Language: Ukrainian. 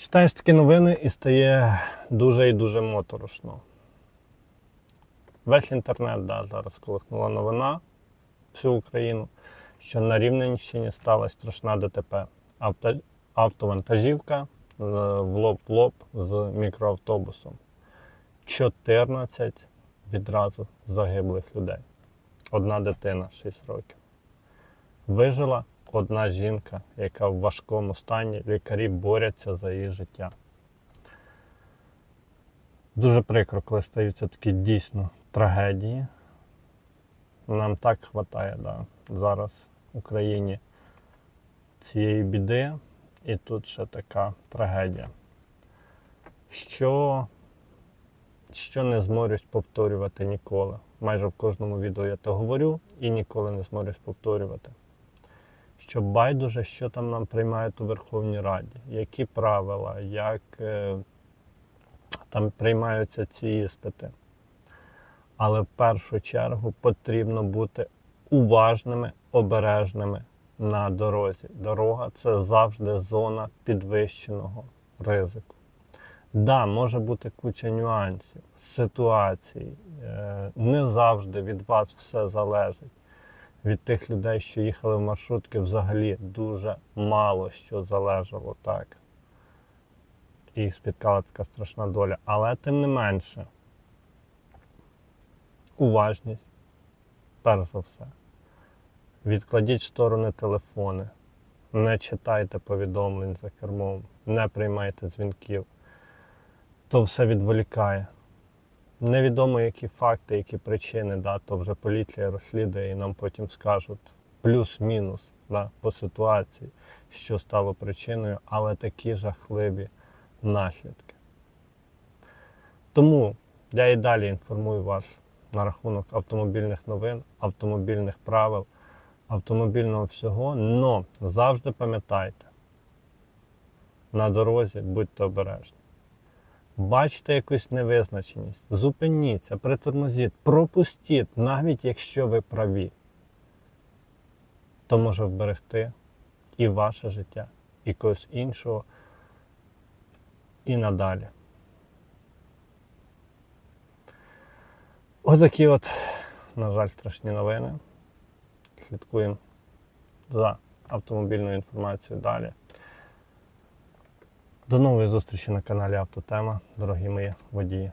Читаєш такі новини і стає дуже і дуже моторошно. Весь інтернет да, зараз колихнула новина всю Україну, що на Рівненщині сталася страшна ДТП. Авто, автовантажівка е, в лоб в лоб з мікроавтобусом. 14 відразу загиблих людей. Одна дитина 6 років. Вижила одна жінка, яка в важкому стані, лікарі борються за її життя. Дуже прикро, коли стаються такі дійсно трагедії. Нам так вистачає да, зараз в Україні цієї біди, і тут ще така трагедія. Що, що не зморюсь повторювати ніколи. Майже в кожному відео я то говорю і ніколи не зморюсь повторювати що байдуже, що там нам приймають у Верховній Раді, які правила, як е, там приймаються ці іспити. Але в першу чергу потрібно бути уважними, обережними на дорозі. Дорога це завжди зона підвищеного ризику. Да, може бути куча нюансів, ситуацій. Е, Не завжди від вас все залежить від тих людей, що їхали в маршрутки, взагалі дуже мало що залежало так. Їх спіткала така страшна доля. Але тим не менше, уважність, перш за все. Відкладіть в сторони телефони, не читайте повідомлень за кермом, не приймайте дзвінків. То все відволікає. Невідомо, які факти, які причини, да, то вже поліція розслідує і нам потім скажуть плюс-мінус да, по ситуації, що стало причиною, але такі жахливі наслідки. Тому я і далі інформую вас на рахунок автомобільних новин, автомобільних правил, автомобільного всього, но завжди пам'ятайте, на дорозі будьте обережні. Бачите якусь невизначеність, зупиніться, притормозіть, пропустіть, навіть якщо ви праві, то може вберегти і ваше життя, і когось іншого, і надалі. Отакі от, на жаль, страшні новини. Слідкуємо за автомобільною інформацією далі. До нової зустрічі на каналі Автотема, дорогі мої водії.